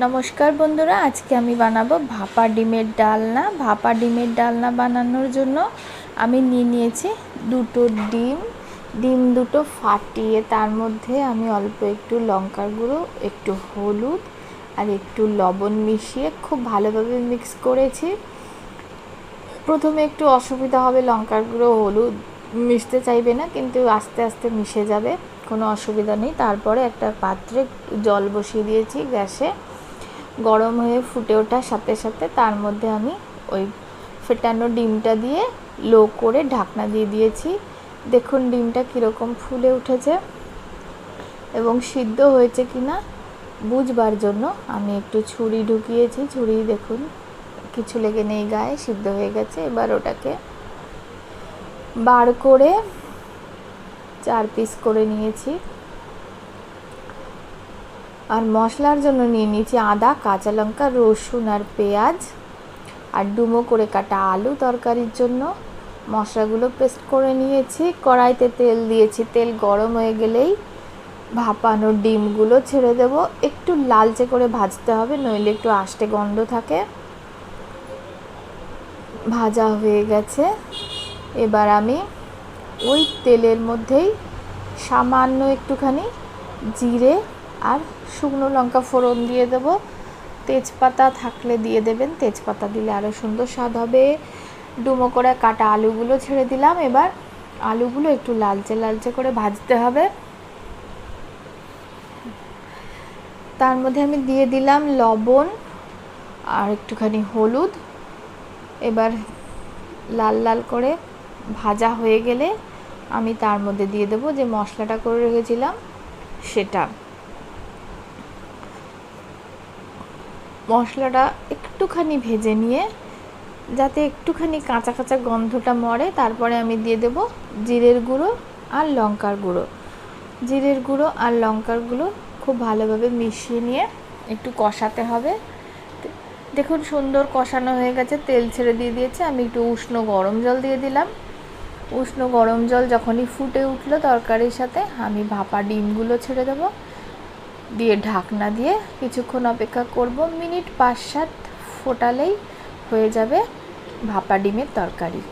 নমস্কার বন্ধুরা, আজকে আমি বানাবো ভাপা ডিমের ডালনা। ভাপা ডিমের ডালনা বানানোর জন্য আমি নিয়ে নিয়েছি দুটো ডিম। ডিম দুটো ফাটিয়ে তার মধ্যে আমি অল্প একটু লঙ্কার গুঁড়ো, একটু হলুদ আর একটু লবণ মিশিয়ে খুব ভালোভাবে মিক্স করেছি। প্রথমে একটু অসুবিধা হবে, লঙ্কার গুঁড়ো, হলুদ মিশতে চাইবে না, কিন্তু আস্তে আস্তে মিশে যাবে, কোনো অসুবিধা নেই। তারপরে একটা পাত্রে জল বসিয়ে দিয়েছি গ্যাসে। গরম হয়ে ফুটে ওঠার সাথে সাথে তার মধ্যে আমি ওই ফেটানো ডিমটা দিয়ে লো করে ঢাকনা দিয়ে দিয়েছি। দেখুন ডিমটা কীরকম ফুলে উঠেছে এবং সিদ্ধ হয়েছে কি না বুঝবার জন্য আমি একটু ছুরি ঢুকিয়েছি। ছুরি দেখুন, কিছু লেগে নেই গায়ে, সিদ্ধ হয়ে গেছে। এবার ওটাকে বার করে চার পিস করে নিয়েছি। আর মশলার জন্য নিয়ে নিয়েছি আদা, কাঁচা লঙ্কা, রসুন আর পেঁয়াজ। আর ডুমো করে কাটা আলু তরকারির জন্য। মশলাগুলো পেস্ট করে নিয়েছি। কড়াইতে তেল দিয়েছি। তেল গরম হয়ে গেলেই ভাপানো ডিমগুলো ছেড়ে দেব। একটু লালচে করে ভাজতে হবে, নইলে একটু আষ্টে গন্ধ থাকে। ভাজা হয়ে গেছে। এবার আমি ওই তেলের মধ্যেই সামান্য একটুখানি জিরে আর শুকনো লঙ্কা ফোড়ন দিয়ে দেব। তেজপাতা থাকলে দিয়ে দেবেন। তেজপাতা দিলে আরও সুন্দর স্বাদ হবে। ডুমো করে কাটা আলুগুলো ছেড়ে দিলাম। এবার আলুগুলো একটু লালচে লালচে করে ভাজতে হবে। তার মধ্যে আমি দিয়ে দিলাম লবণ আর একটুখানি হলুদ। এবার লাল লাল করে ভাজা হয়ে গেলে আমি তার মধ্যে দিয়ে দেবো যে মশলাটা করে রেখেছিলাম সেটা। মশলাটা একটুখানি ভেজে নিয়ে, যাতে একটুখানি কাঁচা কাঁচা গন্ধটা মরে, তারপরে আমি দিয়ে দেব জিরের গুঁড়ো আর লঙ্কার গুঁড়ো। জিরের গুঁড়ো আর লঙ্কার গুঁড়ো খুব ভালোভাবে মিশিয়ে নিয়ে একটু কষাতে হবে। দেখুন সুন্দর কষানো হয়ে গেছে, তেল ছেড়ে দিয়ে দিয়েছে। আমি একটু উষ্ণ গরম জল দিয়ে দিলাম। উষ্ণ গরম জল যখনই ফুটে উঠল তরকারির সাথে, আমি ভাপা ডিমগুলো ছেড়ে দেবো। দিয়ে ঢাকনা দিয়ে কিছুক্ষণ অপেক্ষা করব। মিনিট পাঁচ সাত ফোটালেই হয়ে যাবে ভাপা ডিমের তরকারি।